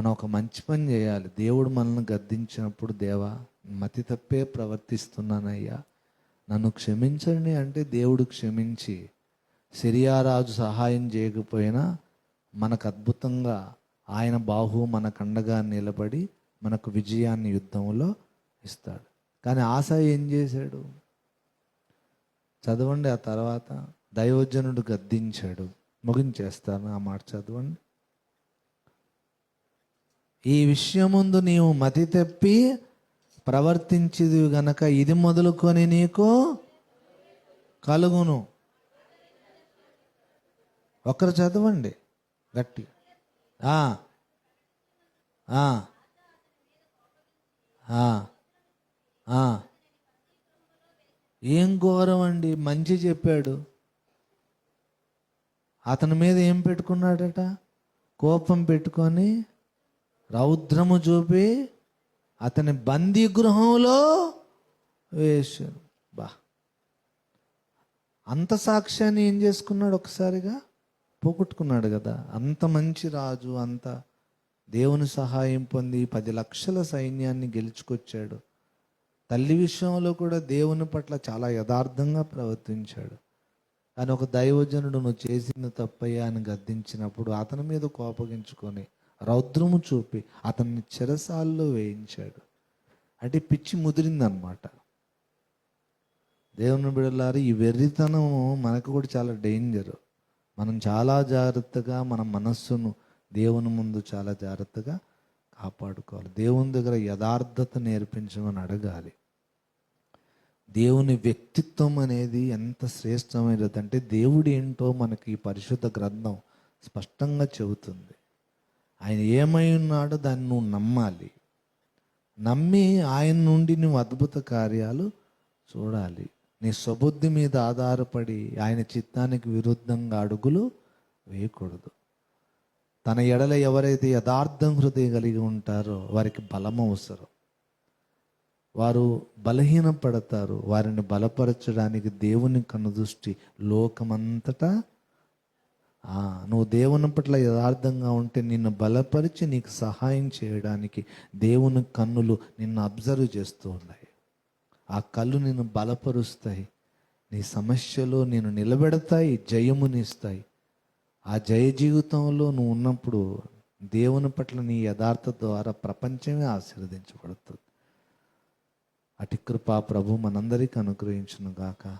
మనం ఒక మంచి పని చేయాలి. దేవుడు మనల్ని గద్దించినప్పుడు దేవా మతి తప్పే ప్రవర్తిస్తున్నానయ్యా. నన్ను క్షమించండి అంటే దేవుడు క్షమించి సిరియారాజు సహాయం చేయకపోయినా మనకు అద్భుతంగా ఆయన బాహు మన కండగా నిలబడి మనకు విజయాన్ని యుద్ధంలో ఇస్తాడు. కానీ ఆశ ఏం చేశాడు? చదవండి ఆ తర్వాత. దైవజనుడు గద్దించాడు. ముగించేస్తాను ఆ మాట చదవండి. ఈ విషయముందు నీవు మతి తప్పి ప్రవర్తించిది గనక ఇది మొదలుకొని నీకు కలుగును. ఒకరు చదవండి గట్టి. ఆ, ఆ, ఆ, ఆ. ఏం ఘోరం అండి మంచి చెప్పాడు. అతని మీద ఏం పెట్టుకున్నాడట? కోపం పెట్టుకొని రౌద్రము చూపి అతని బందీ గృహంలో వేశారు. బా. అంత సాక్ష్యాన్ని ఏం చేసుకున్నాడు ఒకసారిగా? పోగొట్టుకున్నాడు కదా. అంత మంచి రాజు అంత దేవుని సహాయం పొంది పది లక్షల సైన్యాన్ని గెలుచుకొచ్చాడు. తల్లి విషయంలో కూడా దేవుని పట్ల చాలా యథార్థంగా ప్రవర్తించాడు. కానీ ఒక దైవజనుడు నువ్వు చేసిన తప్పయ్యా అని గద్దించినప్పుడు అతని మీద కోపగించుకొని రౌద్రము చూపి అతన్ని చెరసాల్లో వేయించాడు. అంటే పిచ్చి ముదిరిందనమాట దేవుని బిడలారి ఈ వెర్రితనం మనకు కూడా చాలా డేంజర్ మనం చాలా జాగ్రత్తగా మన మనస్సును దేవుని ముందు చాలా జాగ్రత్తగా కాపాడుకోవాలి. దేవుని దగ్గర యథార్థత నేర్పించమని అడగాలి. దేవుని వ్యక్తిత్వం అనేది ఎంత శ్రేష్టమైనది అంటే దేవుడు ఏంటో మనకి ఈ పరిశుద్ధ గ్రంథం స్పష్టంగా చెబుతుంది. ఆయన ఏమై ఉన్నాడో దాన్ని నువ్వు నమ్మాలి. నమ్మి ఆయన నుండి నువ్వు అద్భుత కార్యాలు చూడాలి. నీ స్వబుద్ధి మీద ఆధారపడి ఆయన చిత్తానికి విరుద్ధంగా అడుగులు వేయకూడదు. తన ఎడల ఎవరైతే యథార్థం హృదయం కలిగి ఉంటారో వారికి బలం అవసరం. వారు బలహీనపడతారు. వారిని బలపరచడానికి దేవుని కనుదృష్టి లోకమంతటా నువ్వు దేవుని పట్ల యథార్థంగా ఉంటే నిన్ను బలపరిచి నీకు సహాయం చేయడానికి దేవుని కన్నులు నిన్ను అబ్జర్వ్ చేస్తూ ఉన్నాయి. ఆ కళ్ళు నిన్ను బలపరుస్తాయి. నీ సమస్యలో నేను నిలబెడతాయి జయమునిస్తాయి. ఆ జయ జీవితంలో నువ్వు ఉన్నప్పుడు దేవుని పట్ల నీ యథార్థ ద్వారా ప్రపంచమే ఆశీర్వదించబడుతుంది. అటి కృప ప్రభు మనందరికీ అనుగ్రహించును గాక